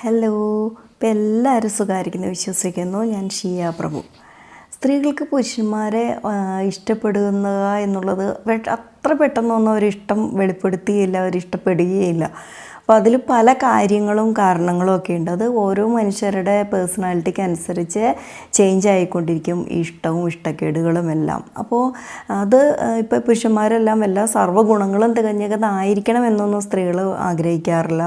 Hello ഇപ്പം എല്ലാവരും സുഖമായിരിക്കുന്നു വിശ്വസിക്കുന്നു. ഞാൻ ഷിയ പ്രഭു. സ്ത്രീകൾക്ക് പുരുഷന്മാരെ ഇഷ്ടപ്പെടുക എന്നുള്ളത് അത്ര പെട്ടെന്നൊന്നും വെളിപ്പെടുത്തുകയില്ല അവർ ഇഷ്ടപ്പെടുകയില്ല അപ്പോൾ അതിൽ പല കാര്യങ്ങളും കാരണങ്ങളും ഒക്കെ ഉണ്ട്. അത് ഓരോ മനുഷ്യരുടെ പേഴ്സണാലിറ്റിക്ക് അനുസരിച്ച് ചേഞ്ച് ആയിക്കൊണ്ടിരിക്കും ഇഷ്ടവും ഇഷ്ടക്കേടുകളും എല്ലാം. അപ്പോൾ അത് ഇപ്പോൾ പുരുഷന്മാരെല്ലാം എല്ലാ സർവഗുണങ്ങളും തികഞ്ഞതായിരിക്കണം എന്നൊന്നും സ്ത്രീകൾ ആഗ്രഹിക്കാറില്ല.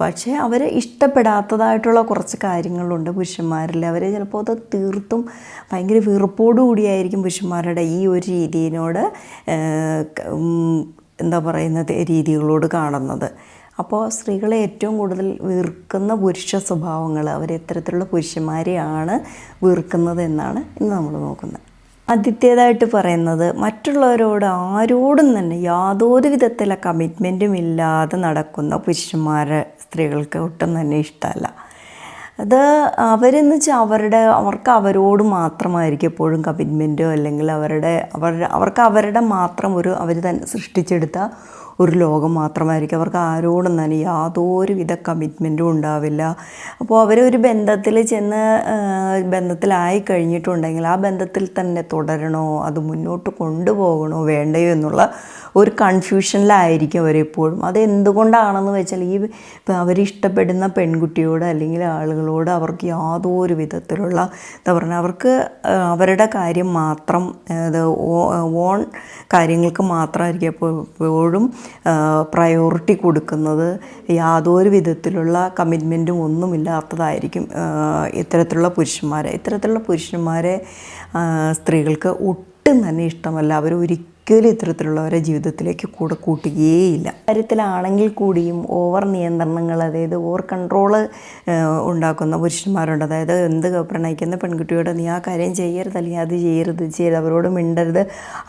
പക്ഷേ അവരെ ഇഷ്ടപ്പെടാത്തതായിട്ടുള്ള കുറച്ച് കാര്യങ്ങളുണ്ട് പുരുഷന്മാരിൽ. അവരെ ചിലപ്പോൾ അത് തീർത്തും ഭയങ്കര വെറുപ്പോടുകൂടിയായിരിക്കും പുരുഷന്മാരുടെ ഈ ഒരു രീതിയിനോട് എന്താ പറയുന്നത് രീതികളോട് കാണുന്നത്. അപ്പോൾ സ്ത്രീകളെ ഏറ്റവും കൂടുതൽ വീർക്കുന്ന പുരുഷ സ്വഭാവങ്ങൾ അവരെത്തരത്തിലുള്ള പുരുഷന്മാരെയാണ് വീർക്കുന്നത് എന്നാണ് ഇന്ന് നമ്മൾ നോക്കുന്നത്. ആദ്യത്തേതായിട്ട് പറയുന്നത് മറ്റുള്ളവരോട് ആരോടും തന്നെ യാതൊരു വിധത്തിലെ കമ്മിറ്റ്മെന്റും ഇല്ലാതെ നടക്കുന്ന പുരുഷന്മാരെ സ്ത്രീകൾക്ക് ഒട്ടും തന്നെ ഇഷ്ടമല്ല. അത് അവരെന്ന് വെച്ചാൽ അവരുടെ അവർക്ക് അവരോട് മാത്രമായിരിക്കും എപ്പോഴും കമ്മിറ്റ്മെന്റോ അല്ലെങ്കിൽ അവരുടെ അവരുടെ അവർക്ക് അവരുടെ മാത്രം ഒരു അവർ തന്നെ സൃഷ്ടിച്ചെടുത്ത ഒരു ലോകം മാത്രമായിരിക്കും. അവർക്ക് ആരോടും തന്നെ യാതൊരുവിധ കമ്മിറ്റ്മെന്റും ഉണ്ടാവില്ല. അപ്പോൾ അവരൊരു ബന്ധത്തിൽ ചെന്ന് ബന്ധത്തിലായി കഴിഞ്ഞിട്ടുണ്ടെങ്കിൽ ആ ബന്ധത്തിൽ തന്നെ തുടരണോ അത് മുന്നോട്ട് കൊണ്ടുപോകണോ വേണ്ടയോ എന്നുള്ള ഒരു കൺഫ്യൂഷനിലായിരിക്കും അവരെപ്പോഴും. അത് എന്തുകൊണ്ടാണെന്ന് വെച്ചാൽ ഈ അവരിഷ്ടപ്പെടുന്ന പെൺകുട്ടിയോട് അല്ലെങ്കിൽ ആളുകളോട് അവർക്ക് യാതൊരു വിധത്തിലുള്ള എന്താ പറയുക അവർക്ക് അവരുടെ കാര്യം മാത്രം അത് ഓൺ കാര്യങ്ങൾക്ക് മാത്രമായിരിക്കും എപ്പോ- എപ്പോഴും പ്രയോറിറ്റി കൊടുക്കുന്നത് യാതൊരു വിധത്തിലുള്ള കമ്മിറ്റ്മെന്റും ഒന്നുമില്ലാത്തതായിരിക്കും ഇത്തരത്തിലുള്ള പുരുഷന്മാരെ. ഇത്തരത്തിലുള്ള പുരുഷന്മാരെ സ്ത്രീകൾക്ക് ഒട്ടും തന്നെ ഇഷ്ടമല്ല. അവർ ഒരിക്കലും ഇത്തരത്തിലുള്ളവരെ ജീവിതത്തിലേക്ക് കൂടെ കൂട്ടുകയേയില്ല. കാര്യത്തിലാണെങ്കിൽ കൂടിയും ഓവർ നിയന്ത്രണങ്ങൾ അതായത് ഓവർ കൺട്രോൾ ഉണ്ടാക്കുന്ന പുരുഷന്മാരുണ്ട്. അതായത് എന്ത് പ്രണയിക്കുന്ന പെൺകുട്ടിയോട് നീ ആ കാര്യം ചെയ്യരുത് അല്ലെങ്കിൽ അത് ചെയ്യരുത് ചെയ്യരുത് അവരോട് മിണ്ടരുത്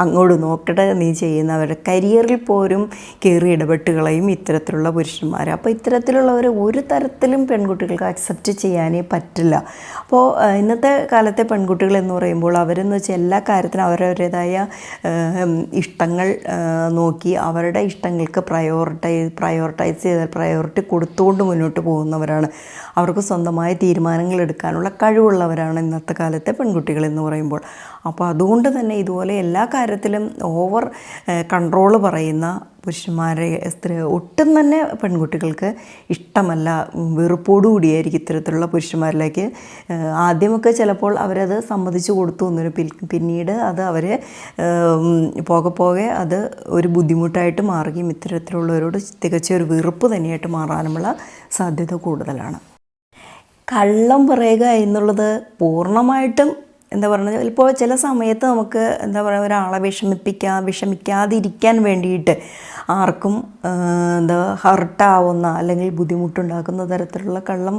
അങ്ങോട്ട് നോക്കട്ടെ നീ ചെയ്യുന്നവർ കരിയറിൽ പോലും കയറി ഇടപെട്ടുകളെയും ഇത്തരത്തിലുള്ള പുരുഷന്മാർ അപ്പോൾ ഇത്തരത്തിലുള്ളവർ ഒരു തരത്തിലും പെൺകുട്ടികൾക്ക് അക്സെപ്റ്റ് ചെയ്യാനേ പറ്റില്ല. അപ്പോൾ ഇന്നത്തെ കാലത്തെ പെൺകുട്ടികൾ എന്ന് പറയുമ്പോൾ അവരെന്ന് വെച്ചാൽ എല്ലാ കാര്യത്തിനും അവരവരുടേതായ ഇഷ്ടങ്ങൾ നോക്കി അവരുടെ ഇഷ്ടങ്ങൾക്ക് പ്രയോറിറ്റൈസ് പ്രയോറിറ്റൈസ് ചെയ്ത് പ്രയോറിറ്റി കൊടുത്തുകൊണ്ട് മുന്നോട്ട് പോകുന്നവരാണ്. അവർക്ക് സ്വന്തമായ തീരുമാനങ്ങൾ എടുക്കാനുള്ള കഴിവുള്ളവരാണ് ഇന്നത്തെ കാലത്തെ പെൺകുട്ടികൾ എന്ന് പറയുമ്പോൾ. അപ്പോൾ അതുകൊണ്ട് തന്നെ ഇതുപോലെ എല്ലാ കാര്യത്തിലും ഓവർ കൺട്രോൾ പറയുന്ന പുരുഷന്മാരെ സ്ത്രീ ഒട്ടും തന്നെ പെൺകുട്ടികൾക്ക് ഇഷ്ടമല്ല. വെറുപ്പോടുകൂടിയായിരിക്കും ഇത്തരത്തിലുള്ള പുരുഷന്മാരിലേക്ക്. ആദ്യമൊക്കെ ചിലപ്പോൾ അവരത് സമ്മതിച്ചു കൊടുത്തു എന്നൊരു പിന്നീട് അത് അവരെ പോകെ പോകെ അത് ഒരു ബുദ്ധിമുട്ടായിട്ട് മാറുകയും ഇത്തരത്തിലുള്ളവരോട് തികച്ച ഒരു വെറുപ്പ് തന്നെയായിട്ട് മാറാനുമുള്ള സാധ്യത കൂടുതലാണ്. കള്ളം പറയുക എന്നുള്ളത് പൂർണമായിട്ടും എന്താ പറയുന്നത് ഇപ്പോൾ ചില സമയത്ത് നമുക്ക് എന്താ പറയുക ഒരാളെ വിഷമിപ്പിക്കാ വിഷമിക്കാതിരിക്കാൻ വേണ്ടിയിട്ട് ആർക്കും എന്താ ഹർട്ടാവുന്ന അല്ലെങ്കിൽ ബുദ്ധിമുട്ടുണ്ടാക്കുന്ന തരത്തിലുള്ള കള്ളം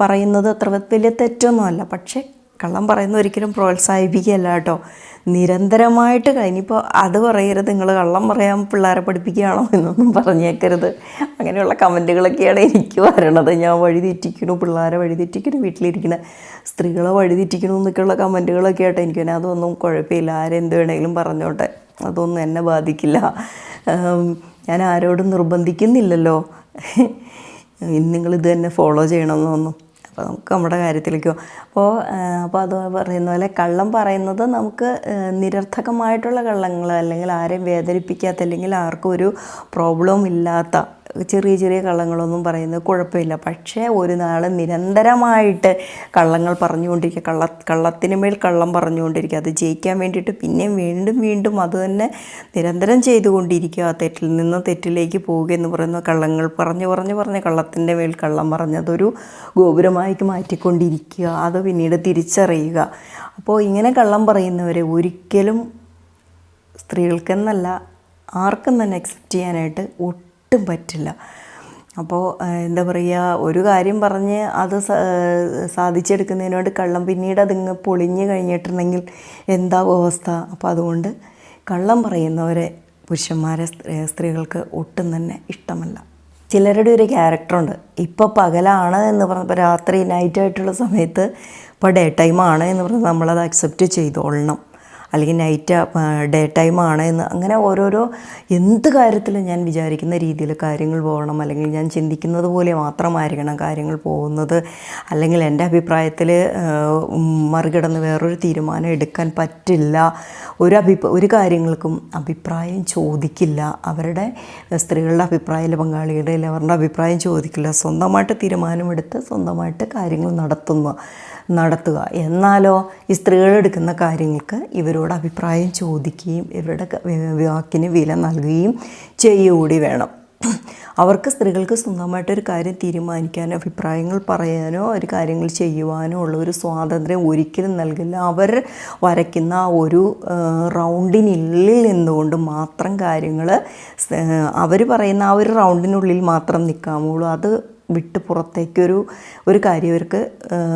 പറയുന്നത് അത്ര വലിയ തെറ്റൊന്നുമല്ല പക്ഷേ കള്ളം പറയുന്ന ഒരിക്കലും പ്രോത്സാഹിപ്പിക്കുകയല്ല കേട്ടോ. നിരന്തരമായിട്ട് കഴിഞ്ഞിപ്പോൾ അത് പറയരുത് നിങ്ങൾ കള്ളം പറയാൻ പിള്ളേരെ പഠിപ്പിക്കുകയാണോ എന്നൊന്നും പറഞ്ഞേക്കരുത്. അങ്ങനെയുള്ള കമന്റുകളൊക്കെയാണ് എനിക്ക് വരണത്. ഞാൻ വഴി തെറ്റിക്കണു പിള്ളേരെ വഴി തെറ്റിക്കണു വീട്ടിലിരിക്കുന്ന സ്ത്രീകളെ വഴി തെറ്റിക്കണു എന്നൊക്കെയുള്ള കമന്റുകളൊക്കെ ആയിട്ട് എനിക്ക്. പിന്നെ അതൊന്നും കുഴപ്പമില്ല. ആരെന്ത് വേണമെങ്കിലും പറഞ്ഞോട്ടെ. അതൊന്നും എന്നെ ബാധിക്കില്ല. ഞാൻ ആരോടും നിർബന്ധിക്കുന്നില്ലല്ലോ. നിങ്ങളിത് തന്നെ ഫോളോ ചെയ്യണമെന്നൊന്നും. അപ്പോൾ നമുക്ക് നമ്മുടെ കാര്യത്തിലേക്കോ അപ്പോൾ അപ്പോൾ അത് പറയുന്ന പോലെ കള്ളം പറയുന്നത് നമുക്ക് നിരർത്ഥകമായിട്ടുള്ള കള്ളങ്ങൾ അല്ലെങ്കിൽ ആരെയും വേദനിപ്പിക്കാത്ത അല്ലെങ്കിൽ ആർക്കും ഒരു പ്രോബ്ലവും ഇല്ലാത്ത ചെറിയ ചെറിയ കള്ളങ്ങളൊന്നും പറയുന്നത് കുഴപ്പമില്ല. പക്ഷേ ഒരു നാൾ നിരന്തരമായിട്ട് കള്ളങ്ങൾ പറഞ്ഞുകൊണ്ടിരിക്കുക കള്ള കള്ളത്തിന് മേൽ കള്ളം പറഞ്ഞുകൊണ്ടിരിക്കുക അത് ജയിക്കാൻ വേണ്ടിയിട്ട് പിന്നെയും വീണ്ടും വീണ്ടും അത് തന്നെ നിരന്തരം ചെയ്തുകൊണ്ടിരിക്കുക. ആ തെറ്റിൽ നിന്ന് തെറ്റിലേക്ക് പോവുക എന്ന് പറയുന്ന കള്ളങ്ങൾ പറഞ്ഞു പറഞ്ഞു പറഞ്ഞ് കള്ളത്തിന്റെ മേൽ കള്ളം പറഞ്ഞ് അതൊരു ഗോപുരമായിട്ട് മാറ്റിക്കൊണ്ടിരിക്കുക. അത് പിന്നീട് തിരിച്ചറിയുക. അപ്പോൾ ഇങ്ങനെ കള്ളം പറയുന്നവരെ ഒരിക്കലും സ്ത്രീകൾക്കെന്നല്ല ആർക്കും തന്നെ അക്സെപ്റ്റ് ചെയ്യാനായിട്ട് ഒട്ടും പറ്റില്ല. അപ്പോൾ എന്താ പറയുക ഒരു കാര്യം പറഞ്ഞ് അത് സാധിച്ചെടുക്കുന്നതിനോട് കള്ളം പിന്നീട് അതിങ്ങ് പൊളിഞ്ഞ് കഴിഞ്ഞിട്ടുണ്ടെങ്കിൽ എന്താ അവസ്ഥ? അപ്പോൾ അതുകൊണ്ട് കള്ളം പറയുന്നവരെ പുരുഷന്മാരെ സ്ത്രീ- സ്ത്രീകൾക്ക് ഒട്ടും തന്നെ ഇഷ്ടമല്ല. ചിലരുടെ ഒരു ക്യാരക്ടറുണ്ട് ഇപ്പോൾ പകലാണ് എന്ന് പറഞ്ഞപ്പോൾ രാത്രി നൈറ്റ് ആയിട്ടുള്ള സമയത്ത് ഇപ്പോൾ ഡേ ടൈമാണ് എന്ന് പറഞ്ഞാൽ നമ്മളത് അക്സെപ്റ്റ് ചെയ്തോളണം. അല്ലെങ്കിൽ നൈറ്റ് ഡേ ടൈം ആണ് എന്ന് അങ്ങനെ ഓരോരോ എന്ത് കാര്യത്തിലും ഞാൻ വിചാരിക്കുന്ന രീതിയിൽ കാര്യങ്ങൾ പോകണം. അല്ലെങ്കിൽ ഞാൻ ചിന്തിക്കുന്നത് പോലെ മാത്രമായിരിക്കണം കാര്യങ്ങൾ പോകുന്നത്. അല്ലെങ്കിൽ എന്റെ അഭിപ്രായത്തിൽ മറികടന്ന് വേറൊരു തീരുമാനം എടുക്കാൻ പറ്റില്ല. ഒരു അഭിപ്രായ ഒരു കാര്യങ്ങൾക്കും അഭിപ്രായം ചോദിക്കില്ല. അവരുടെ സ്ത്രീകളുടെ അഭിപ്രായത്തിൽ പങ്കാളിയുടെ അവരുടെ അഭിപ്രായം ചോദിക്കില്ല. സ്വന്തമായിട്ട് തീരുമാനമെടുത്ത് സ്വന്തമായിട്ട് കാര്യങ്ങൾ നടത്തുന്ന. നടത്തുക. എന്നാലോ ഈ സ്ത്രീകൾ എടുക്കുന്ന കാര്യങ്ങൾക്ക് ഇവരോട് അഭിപ്രായം ചോദിക്കുകയും ഇവരുടെ വാക്കിന് വില നൽകുകയും ചെയ്യുകൂടി വേണം. അവർക്ക് സ്ത്രീകൾക്ക് സ്വന്തമായിട്ടൊരു കാര്യം തീരുമാനിക്കാനോ അഭിപ്രായങ്ങൾ പറയാനോ ഒരു കാര്യങ്ങൾ ചെയ്യുവാനോ ഉള്ള ഒരു സ്വാതന്ത്ര്യം ഒരിക്കലും നൽകില്ല. അവർ വരയ്ക്കുന്ന ഒരു റൗണ്ടിനുള്ളിൽ നിന്നുകൊണ്ട് മാത്രം കാര്യങ്ങൾ അവർ പറയുന്ന ആ ഒരു റൗണ്ടിനുള്ളിൽ മാത്രം നിൽക്കാമുള്ളൂ അത് വിട്ട് പുറത്തേക്കൊരു ഒരു കാര്യം അവർക്ക്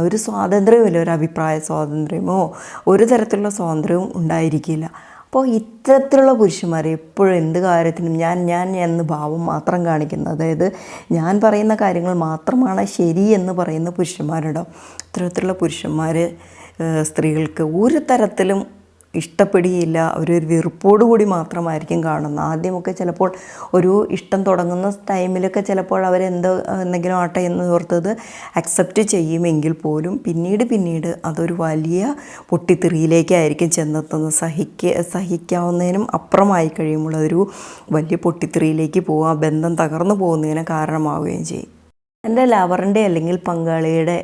ഒരു സ്വാതന്ത്ര്യമില്ല ഒരു അഭിപ്രായ സ്വാതന്ത്ര്യമോ ഒരു തരത്തിലുള്ള സ്വാതന്ത്ര്യവും ഉണ്ടായിരിക്കില്ല. അപ്പോൾ ഇത്തരത്തിലുള്ള പുരുഷന്മാർ എപ്പോഴും എന്ത് കാര്യത്തിനും ഞാൻ ഞാൻ എന്ന് ഭാവം മാത്രം കാണിക്കുന്നത്. അതായത് ഞാൻ പറയുന്ന കാര്യങ്ങൾ മാത്രമാണ് ശരി എന്ന് പറയുന്ന പുരുഷന്മാരുണ്ടാവും. ഇത്തരത്തിലുള്ള പുരുഷന്മാർ സ്ത്രീകൾക്ക് ഒരു തരത്തിലും ഇഷ്ടപ്പെടുകയില്ല അവരൊരു വെറുപ്പോടുകൂടി മാത്രമായിരിക്കും കാണുന്നത്. ആദ്യമൊക്കെ ചിലപ്പോൾ ഒരു ഇഷ്ടം തുടങ്ങുന്ന ടൈമിലൊക്കെ ചിലപ്പോൾ അവരെന്തോ എന്തെങ്കിലും ആട്ടെ എന്ന് ഓർത്തത് അക്സെപ്റ്റ് ചെയ്യുമെങ്കിൽ പോലും പിന്നീട് പിന്നീട് അതൊരു വലിയ പൊട്ടിത്തെറിയിലേക്കായിരിക്കും ചെന്നെത്തുന്നത്. സഹിക്ക സഹിക്കാവുന്നതിനും അപ്പുറമായി കഴിയുമ്പോൾ അതൊരു വലിയ പൊട്ടിത്തെറിയിലേക്ക് പോകുക ബന്ധം തകർന്നു പോകുന്നതിന് കാരണമാവുകയും ചെയ്യും. എന്റെ ലവറിന്റെ അല്ലെങ്കിൽ പങ്കാളിയുടെ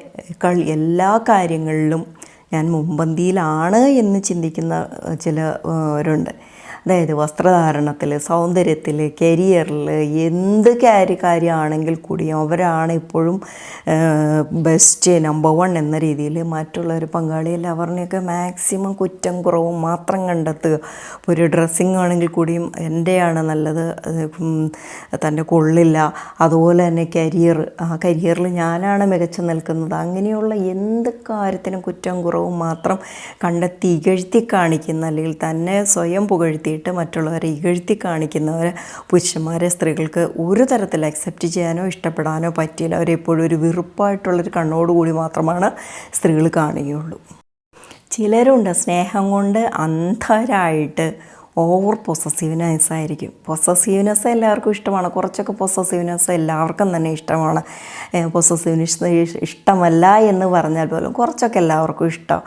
കളി എല്ലാ കാര്യങ്ങളിലും ഞാൻ മുമ്പന്തിയിലാണ് എന്ന് ചിന്തിക്കുന്ന ഏഹ്, ചിലവരുണ്ട് അതായത് വസ്ത്രധാരണത്തിൽ സൗന്ദര്യത്തിൽ കരിയറിൽ എന്ത് കാര്യ കാര്യമാണെങ്കിൽ കൂടിയും അവരാണ് ഇപ്പോഴും ബെസ്റ്റ് നമ്പർ വൺ എന്ന രീതിയിൽ മറ്റുള്ളവർ പങ്കാളിയിൽ അവരുടെയൊക്കെ മാക്സിമം കുറ്റം കുറവും മാത്രം കണ്ടെത്തുക ഒരു ഡ്രസ്സിങ് ആണെങ്കിൽ കൂടിയും എന്റെയാണ് നല്ലത്. തന്റെ കൊള്ളില്ല. അതുപോലെ തന്നെ കരിയർ. ആ കരിയറിൽ ഞാനാണ് മികച്ചു നിൽക്കുന്നത്. അങ്ങനെയുള്ള എന്ത് കാര്യത്തിനും കുറ്റം കുറവും മാത്രം കണ്ടെത്തി ഇകഴ്ത്തി കാണിക്കുന്ന അല്ലെങ്കിൽ തന്നെ സ്വയം പുകഴ്ത്തിയിട്ട് മറ്റുള്ളവരെ ഇകഴ്ത്തി കാണിക്കുന്നവരെ പുരുഷന്മാരെ സ്ത്രീകൾക്ക് ഒരു തരത്തിൽ അക്സെപ്റ്റ് ചെയ്യാനോ ഇഷ്ടപ്പെടാനോ പറ്റിയില്ല. അവരെപ്പോഴും ഒരു വെറുപ്പായിട്ടുള്ളൊരു കണ്ണോടുകൂടി മാത്രമാണ് സ്ത്രീകൾ കാണുകയുള്ളൂ. ചിലരുണ്ട് സ്നേഹം കൊണ്ട് അന്ധരായിട്ട് ഓവർ പൊസസീവ്നെസ് ആയിരിക്കും. പൊസസീവ്നെസ് എല്ലാവർക്കും ഇഷ്ടമാണ്. കുറച്ചൊക്കെ പൊസസീവ്നെസ് എല്ലാവർക്കും തന്നെ ഇഷ്ടമാണ്. പൊസസീവ്നെസ് ഇഷ്ടമല്ല എന്ന് പറഞ്ഞാൽ പോലും കുറച്ചൊക്കെ എല്ലാവർക്കും ഇഷ്ടം.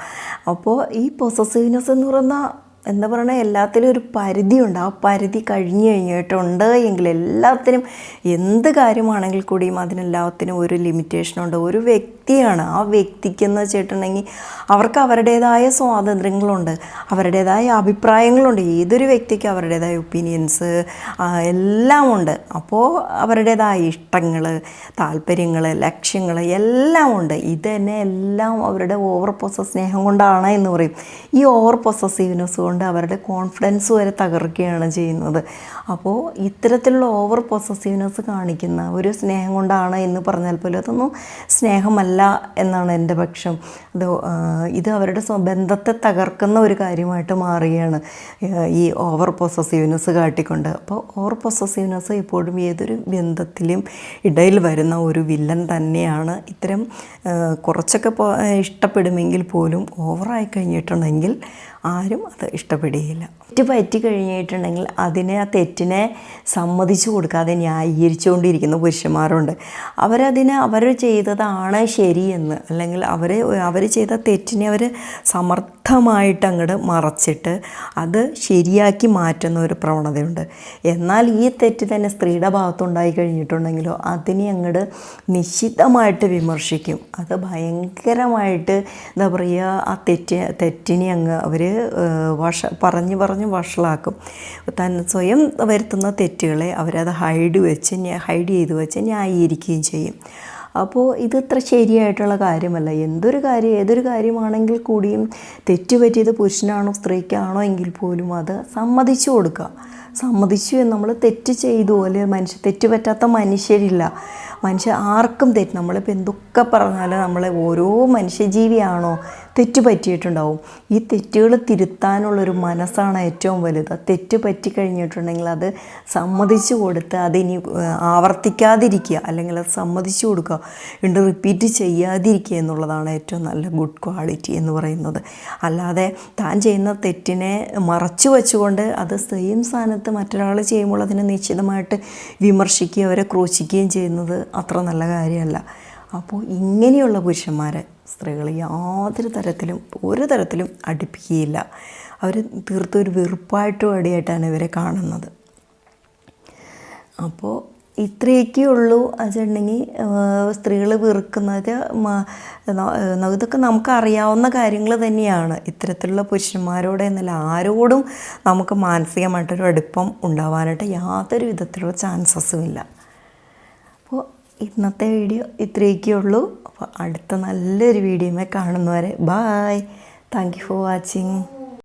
അപ്പോൾ ഈ പൊസസീവ്നെസ് എന്ന് പറയുന്ന എന്താ പറയണേ എല്ലാത്തിലും ഒരു പരിധിയുണ്ട്. ആ പരിധി കഴിഞ്ഞു കഴിഞ്ഞിട്ടുണ്ട് എങ്കിൽ എല്ലാത്തിനും എന്ത് കാര്യമാണെങ്കിൽ കൂടിയും അതിനെല്ലാത്തിനും ഒരു ലിമിറ്റേഷനുണ്ട് ഒരു വ്യക്തിയാണ്. ആ വ്യക്തിക്കെന്ന് വെച്ചിട്ടുണ്ടെങ്കിൽ അവർക്ക് അവരുടേതായ സ്വാതന്ത്ര്യങ്ങളുണ്ട് അവരുടേതായ അഭിപ്രായങ്ങളുണ്ട് ഏതൊരു വ്യക്തിക്കും അവരുടേതായ ഒപ്പീനിയൻസ് എല്ലാം ഉണ്ട് അപ്പോൾ അവരുടേതായ ഇഷ്ടങ്ങൾ താല്പര്യങ്ങൾ ലക്ഷ്യങ്ങൾ എല്ലാം ഉണ്ട് ഇത് തന്നെ എല്ലാം അവരുടെ ഓവർ പൊസ സ്നേഹം കൊണ്ടാണ് എന്ന് പറയും. ഈ ഓവർ പൊസസീവ്നെസ് കൊണ്ട് അവരുടെ കോൺഫിഡൻസ് വരെ തകർക്കുകയാണ് ചെയ്യുന്നത്. അപ്പോൾ ഇത്തരത്തിലുള്ള ഓവർ പൊസസീവ്നെസ് കാണിക്കുന്ന ഒരു സ്നേഹം കൊണ്ടാണ് എന്ന് പറഞ്ഞാൽ പോലും അതൊന്നും സ്നേഹമല്ല. എന്നാണ് എന്റെ പക്ഷം. അത് ഇത് അവരുടെ ബന്ധത്തെ തകർക്കുന്ന ഒരു കാര്യമായിട്ട് മാറുകയാണ് ഈ ഓവർ പൊസസീവ്നെസ് കാട്ടിക്കൊണ്ട്. അപ്പോൾ ഓവർ പൊസസീവ്നെസ് എപ്പോഴും ഏതൊരു ബന്ധത്തിലും ഇടയിൽ വരുന്ന ഒരു വില്ലൻ തന്നെയാണ്. ഇത്തരം കുറച്ചൊക്കെ ഇഷ്ടപ്പെടുമെങ്കിൽ പോലും ഓവറായി കഴിഞ്ഞിട്ടുണ്ടെങ്കിൽ ആരും അത് ഇഷ്ടപ്പെടുകയില്ല തെറ്റ് പറ്റി കഴിഞ്ഞിട്ടുണ്ടെങ്കിൽ അതിനെ ആ തെറ്റിനെ സമ്മതിച്ചു കൊടുക്കാതെ ന്യായീകരിച്ചുകൊണ്ടിരിക്കുന്ന പുരുഷന്മാരുണ്ട്. അവരതിനെ അവർ ചെയ്തതാണ് ശരിയെന്ന് അല്ലെങ്കിൽ അവർ അവർ ചെയ്ത തെറ്റിനെ അവർ സമർത്ഥമായിട്ട് അങ്ങോട്ട് മറച്ചിട്ട് അത് ശരിയാക്കി മാറ്റുന്ന ഒരു പ്രവണതയുണ്ട്. എന്നാൽ ഈ തെറ്റ് തന്നെ സ്ത്രീയുടെ ഭാഗത്തുണ്ടായി കഴിഞ്ഞിട്ടുണ്ടെങ്കിലോ അതിനെ അങ്ങോട്ട് നിശിതമായിട്ട് വിമർശിക്കും. അത് ഭയങ്കരമായിട്ട് എന്താ പറയുക ആ തെറ്റ് തെറ്റിനെ അങ്ങ് അവർ വഷ പറഞ്ഞ് പറഞ്ഞ് വഷളാക്കും. താൻ സ്വയം വരുത്തുന്ന തെറ്റുകളെ അവരത് ഹൈഡ് വെച്ച് ഹൈഡ് ചെയ്ത് വെച്ച് ന്യായീകരിക്കുകയും ചെയ്യും. അപ്പോൾ ഇത് ഇത്ര ശരിയായിട്ടുള്ള കാര്യമല്ല. എന്തൊരു കാര്യം ഏതൊരു കാര്യമാണെങ്കിൽ കൂടിയും തെറ്റ് പറ്റിയത് പുരുഷനാണോ സ്ത്രീക്കാണോ എങ്കിൽ പോലും അത് സമ്മതിച്ചു കൊടുക്കുക. സമ്മതിച്ചു നമ്മൾ തെറ്റ് ചെയ്തു അല്ലെങ്കിൽ മനുഷ്യ തെറ്റ് പറ്റാത്ത മനുഷ്യരില്ല. മനുഷ്യ ആർക്കും തെറ്റ് നമ്മളിപ്പോൾ എന്തൊക്കെ പറഞ്ഞാലും നമ്മളെ ഓരോ മനുഷ്യജീവിയാണോ തെറ്റ് പറ്റിയിട്ടുണ്ടാവും ഈ തെറ്റുകൾ തിരുത്താനുള്ളൊരു മനസ്സാണ് ഏറ്റവും വലുത്. തെറ്റ് പറ്റി കഴിഞ്ഞിട്ടുണ്ടെങ്കിൽ അത് സമ്മതിച്ചു കൊടുത്ത് അതിനി ആവർത്തിക്കാതിരിക്കുക അല്ലെങ്കിൽ അത് സമ്മതിച്ചു കൊടുക്കുക ഉണ്ട് റിപ്പീറ്റ് ചെയ്യാതിരിക്കുക എന്നുള്ളതാണ് ഏറ്റവും നല്ല ഗുഡ് ക്വാളിറ്റി എന്ന് പറയുന്നത്. അല്ലാതെ താൻ ചെയ്യുന്ന തെറ്റിനെ മറച്ചു വെച്ചുകൊണ്ട് അത് സെയിം സ്ഥാനത്ത് മറ്റൊരാൾ ചെയ്യുമ്പോൾ അതിനെ നിശ്ചിതമായിട്ട് വിമർശിക്കുകയും അവരെ ക്രൂശിക്കുകയും ചെയ്യുന്നത് അത്ര നല്ല കാര്യമല്ല. അപ്പോൾ ഇങ്ങനെയുള്ള പുരുഷന്മാരെ സ്ത്രീകൾ യാതൊരു തരത്തിലും ഒരു തരത്തിലും അടുപ്പിക്കുകയില്ല. അവർ തീർത്തൊരു വെറുപ്പായിട്ടും അടിയായിട്ടാണ് ഇവരെ കാണുന്നത്. അപ്പോൾ ഇത്രയൊക്കെ ഉള്ളൂ വെച്ചിട്ടുണ്ടെങ്കിൽ സ്ത്രീകൾ വെറുക്കുന്നത് ഇതൊക്കെ നമുക്ക് അറിയാവുന്ന കാര്യങ്ങൾ തന്നെയാണ്. ഇത്തരത്തിലുള്ള പുരുഷന്മാരോട് എന്നല്ല ആരോടും നമുക്ക് മാനസികമായിട്ടൊരു അടുപ്പം ഉണ്ടാവാനായിട്ട് യാതൊരു വിധത്തിലുള്ള ചാൻസസും ഇല്ല. ഇന്നത്തെ വീഡിയോ ഇത്രയൊക്കെ ഉള്ളൂ. അപ്പോൾ അടുത്ത നല്ലൊരു വീഡിയോമേ കാണുന്നവരെ bye thank you for watching